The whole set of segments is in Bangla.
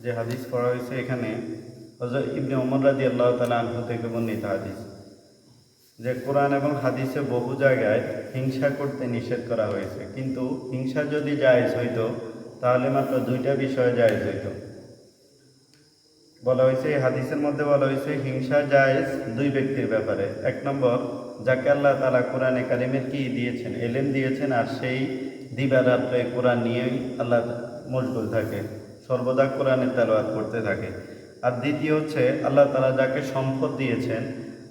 যে হাদিস পড়া হয়েছে এখানে হজরত ইবনে ওমর রাজি আল্লাহ তালা আনহু থেকে বর্ণিত হাদিস। যে কোরআন এবং হাদিসে বহু জায়গায় হিংসা করতে নিষেধ করা হয়েছে। কিন্তু হিংসা যদি জায়েজ হইতো, তাহলে মাত্র দুইটা বিষয়ে জায়েজ হইতো। বলা হয়েছে, এই হাদিসের মধ্যে বলা হয়েছে, হিংসা জায়েজ দুই ব্যক্তির ব্যাপারে। এক নম্বর, যাকে আল্লাহ তালা কোরআনে কারিমের কি দিয়েছেন এলেন দিয়েছেন, আর সেই দিবারাত্রে কোরআন নিয়েই আল্লাহ মশগুল থাকে। সর্বদা কোরআনের তেলাওয়াত করতে থাকে। আর দ্বিতীয় হচ্ছে, আল্লাহ তালা যাকে সম্পদ দিয়েছেন,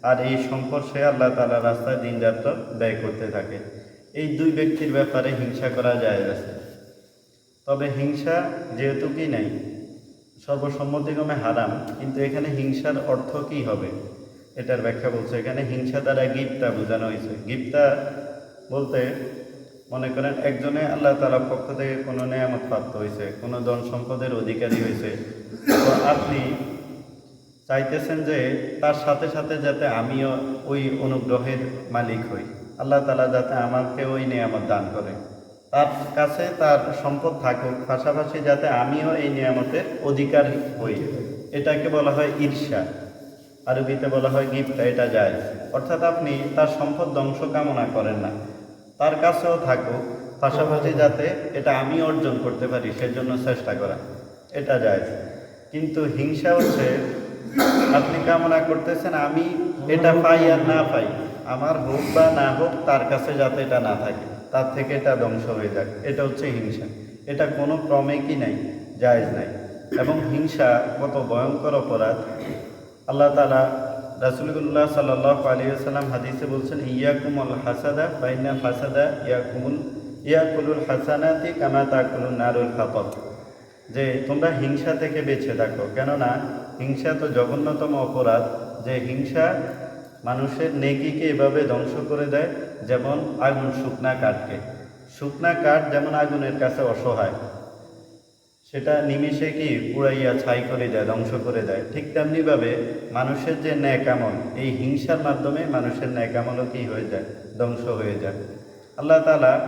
আর এই সম্পদ সে আল্লাহ তালা রাস্তায় দিনযাত্রা ব্যয় করতে থাকে। এই দুই ব্যক্তির ব্যাপারে হিংসা করা যায় আছে। তবে হিংসা যেহেতু কি নাই, সর্বসম্মতিক্রমে হারাম, কিন্তু এখানে হিংসার অর্থ কি হবে? এটার ব্যাখ্যা বলছে, এখানে হিংসা দ্বারা গিপ্তা বোঝানো হয়েছে। গিপ্তা বলতে মনে করেন একজনে আল্লাহ তালা পক্ষ থেকে কোনো নেয়ামত প্রাপ্ত হয়েছে কোনো ধন সম্পদের অধিকারী হয়েছে তো আপনি চাইতেছেন যে তার সাথে সাথে যাতে আমিও ওই অনুগ্রহের মালিক হই। আল্লাহ তালা যাতে আমাকে ওই নিয়ামত দান করে। তার কাছে তার সম্পদ থাকুক, পাশাপাশি যাতে আমিও এই নিয়ামতের অধিকারী হই। এটাকে বলা হয় ঈর্ষা। আরবিতে বলা হয় গিফট, এটা যায় অর্থাৎ আপনি তার সম্পদ ধ্বংস কামনা করেন না। তার কাছেও থাকুক, পাশাপাশি যাতে এটা আমি অর্জন করতে পারি, সেজন্য চেষ্টা করা। এটা যায় কিন্তু হিংসা হচ্ছে, আপনি কামনা করতেছেন, আমি এটা পাই আর না পাই, আমার হোক বা না হোক, তার কাছে যাতে এটা না থাকে, তার থেকে এটা ধ্বংস হয়ে যাক। এটা হচ্ছে হিংসা। এটা কোনো ক্রমে কি নাই, জায়েজ নাই। এবং হিংসা কত ভয়ঙ্কর অপরাধ। আল্লাহ তালা রাসুলুল্লাহ সাল্লাহ আলিয়াল্লাম হাদিসে বলছেন ইয়াকুমুল হাসাদা ফাইনা হাসাদা ইয়াকুমুল ইয়াকুলুল হাসানাতি কামা তাকুলুল নারুল হাতত যে তোমরা হিংসা থেকে বেঁচে থাকো, কেননা হিংসা তো জঘন্যতম অপরাধ। যে হিংসা মানুষের নেকিকে এভাবে ধ্বংস করে দেয়, যেমন আগুন শুকনা কাঠকে। শুকনা কাঠ যেমন আগুনের কাছে অসহায় সেটা নিমিষে কি পুড়াইয়া ছাই করে দেয়, ধ্বংস করে দেয়? ঠিক তেমনিভাবে মানুষের যে ন্যায় ন্যাকামল এই হিংসার মাধ্যমে মানুষের ন্যাকামলও কি হয়ে যায়? ধ্বংস হয়ে যায়। আল্লাহ তালা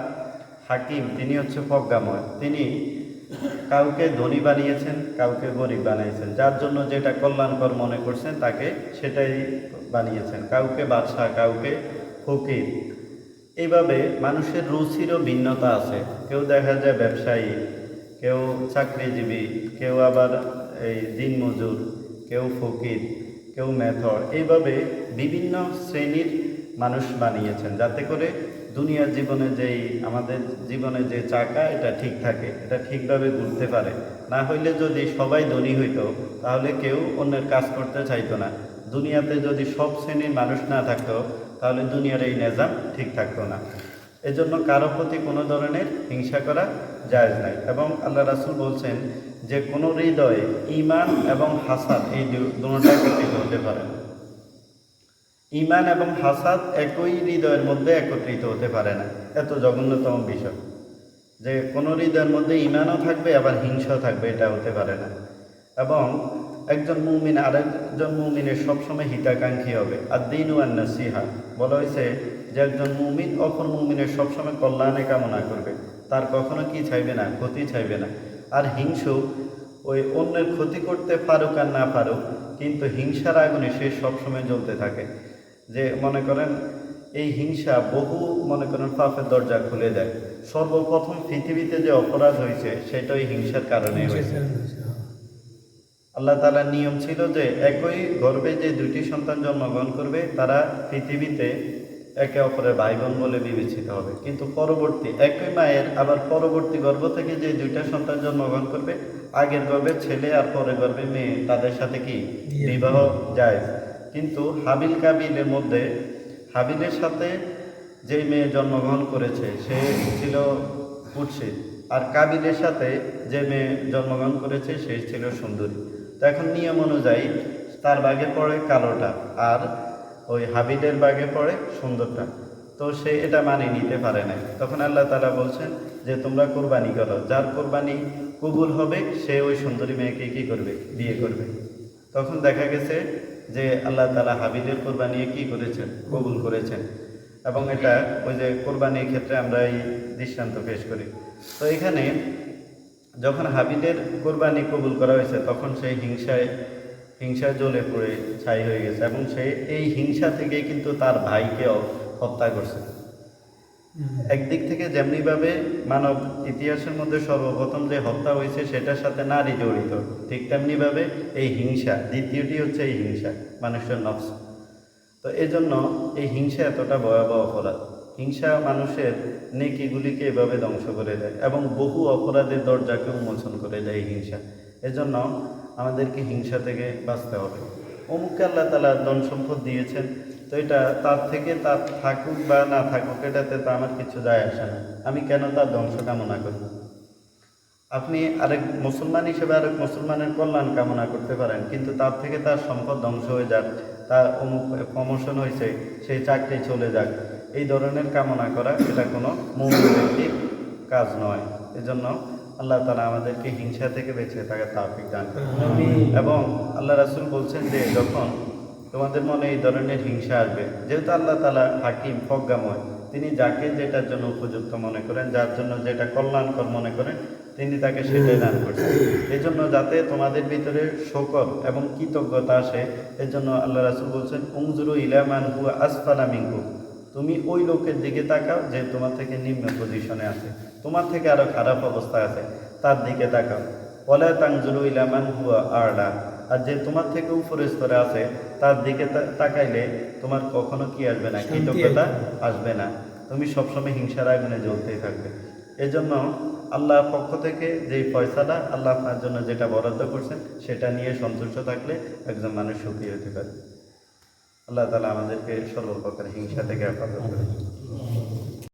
হাকিম, তিনি হচ্ছে প্রজ্ঞাময়। তিনি কাউকে ধনী বানিয়েছেন, কাউকে গরিব বানিয়েছেন। যার জন্য যেটা কল্যাণকর মনে করছেন, তাকে সেটাই বানিয়েছেন। কাউকে বাদশাহ, কাউকে ফকির। এইভাবে মানুষের রুচিরও ভিন্নতা আছে। কেউ দেখা যায় ব্যবসায়ী কেউ চাকরিজীবী, কেউ আবার এই দিনমজুর কেউ ফকির, কেউ মেথর। এইভাবে বিভিন্ন শ্রেণির মানুষ বানিয়েছেন যাতে করে দুনিয়ার জীবনে যেই, আমাদের জীবনে যে চাকা, এটা ঠিক থাকে, এটা ঠিকভাবে ঘুরতে পারে। না হইলে যদি সবাই ধনী হইতো, তাহলে কেউ অন্যের কাজ করতে চাইতো না। দুনিয়াতে যদি সব শ্রেণির মানুষ না থাকতো, তাহলে দুনিয়ার এই নিজাম ঠিক থাকতো না। এজন্য কারও প্রতি কোনো ধরনের হিংসা করা জায়েজ নাই। এবং আল্লাহ রাসুল বলছেন যে, কোনো হৃদয়ে ইমান এবং হাসাদ এই দুটা একত্রিত হতে পারে। না ইমান এবং হাসাদ একই হৃদয়ের মধ্যে একত্রিত হতে পারে না। এত জঘন্যতম বিষয়। যে, কোনো হৃদয়ের মধ্যে ইমানও থাকবে, আবার হিংসাও থাকবে, এটা হতে পারে না। এবং একজন মুমিন, আরেকজন মুমিনের সবসময় হিতাকাঙ্ক্ষী হবে। আর দিন ওয়ান নাসিহা বলা হয়েছে যে একজন মুমিন অপর মুমিনের সবসময় কল্যাণে কামনা করবে তার কখনো কি চাইবে না ক্ষতি চাইবে না। আর হিংসু ওই অন্যের ক্ষতি করতে পারুক আর না পারুক কিন্তু হিংসার আগুনে সে সবসময় জ্বলতে থাকে। যে মনে করেন এই হিংসা বহু মনে করেন পাপের দরজা খুলে দেয়। সর্বপ্রথম পৃথিবীতে যে অপরাধ হয়েছে সেটা ওই হিংসার কারণে হয়েছে আল্লাহ তালার নিয়ম ছিল যে একই গর্বে যে দুইটি সন্তান জন্মগ্রহণ করবে তারা পৃথিবীতে একে অপরের ভাই বোন বলে বিবেচিত হবে। কিন্তু পরবর্তী একই মায়ের আবার পরবর্তী গর্ভ থেকে যে দুইটা সন্তান জন্মগ্রহণ করবে আগের গর্ভে ছেলে আর পরের গর্ভে মেয়ে তাদের সাথে কি বিবাহ যায়? কিন্তু হাবিল কাবিলের মধ্যে হাবিলের সাথে যে মেয়ে জন্মগ্রহণ করেছে সে ছিল কুৎসিত আর কাবিলের সাথে যে মেয়ে জন্মগ্রহণ করেছে সে ছিল সুন্দরী। তো এখন নিয়ম অনুযায়ী তার বাগে পড়ে কালোটা। আর ওই হাবিলের বাগে পড়ে সুন্দরটা। তো সে এটা মানে নিতে পারে না তখন আল্লাহ তালা বলছেন যে, তোমরা কোরবানি করো। যার কোরবানি কবুল হবে, সে ওই সুন্দরী মেয়েকে কি করবে? বিয়ে করবে। তখন দেখা গেছে যে, আল্লাহ তালা হাবিলের কোরবানি কি করেছেন? কবুল করেছেন। এবং এটা ওই যে কোরবানির ক্ষেত্রে আমরা এই দৃষ্টান্ত পেশ করি। তো এখানে যখন হাবিলের কোরবানি কবুল করা হয়েছে, তখন সেই হিংসায় হিংসায় জ্বলে পড়ে ছাই হয়ে গেছে এবং সে এই হিংসা থেকে কিন্তু তার ভাইকেও হত্যা করছে। একদিক থেকে যেমনিভাবে মানব ইতিহাসের মধ্যে সর্বপ্রথম যে হত্যা হয়েছে সেটার সাথে নারী জড়িত ঠিক তেমনিভাবে এই হিংসা দ্বিতীয়টি হচ্ছে এই হিংসা মানুষের নফস। তো এই জন্য এই হিংসা এতটা ভয়াবহ অপরাধ। হিংসা মানুষের নেকিগুলিকে এভাবে ধ্বংস করে দেয় এবং বহু অপরাধের দরজাকে উন্মোচন করে দেয় এই হিংসা। এজন্য আমাদেরকে হিংসা থেকে বাঁচতে হবে। অমুককে আল্লাহ তালা ধন সম্পদ দিয়েছেন, তো এটা তার থেকে তার থাকুক বা না থাকুক, এটাতে তো আমার কিছু যায় আসে না। আমি কেন তার ধ্বংস কামনা করি? আপনি আরেক মুসলমান হিসেবে আরেক মুসলমানের কল্যাণ কামনা করতে পারেন, কিন্তু তার থেকে তার সম্পদ ধ্বংস হয়ে যাক, তার অমুক প্রমোশন হয়েছে সেই চাকরি চলে যাক, এই ধরনের কামনা করা এটা কোনো ব্যক্তির কাজ নয়। এজন্য আল্লাহ তালা আমাদেরকে হিংসা থেকে বেঁচে থাকা তাফিক দান করেন। এবং আল্লাহ রাসুল বলছেন যে যখন তোমাদের মনে এই ধরনের হিংসা আসবে যেহেতু আল্লাহ তালা হাকিম প্রজ্ঞাময় তিনি যাকে যেটার জন্য উপযুক্ত মনে করেন যার জন্য যেটা কল্যাণকর মনে করেন তিনি তাকে সেটাই দান করছেন। এই জন্য যাতে তোমাদের ভিতরে শকর এবং কৃতজ্ঞতা আসে এর জন্য আল্লাহ রাসুল বলছেন উমজুরু ইলামান হু আসফালা মিঙ্কু তুমি ওই লোকের দিকে তাকাও যে তোমার থেকে নিম্ন পজিশনে আছে। তোমার থেকে আরও খারাপ অবস্থা আছে তার দিকে তাকাও। ওলা তাংজুরু ইলামান হুয়া আরলা আর যে তোমার থেকে উপরে স্তরে আছে তার দিকে তাকাইলে তোমার কখনো কি আসবে না কৃতজ্ঞতা আসবে। না। তুমি সবসময় হিংসার আগুনে জ্বলতেই থাকবে। এজন্য আল্লাহর পক্ষ থেকে যেই পয়সাটা আল্লাহ আপনার জন্য যেটা বরাদ্দ করছেন সেটা নিয়ে সন্তুষ্ট থাকলে একজন মানুষ সুখী হতে পারে। আল্লাহ তালা আমাদেরকে সর্বপ্রকার হিংসা থেকে হেফাজত করে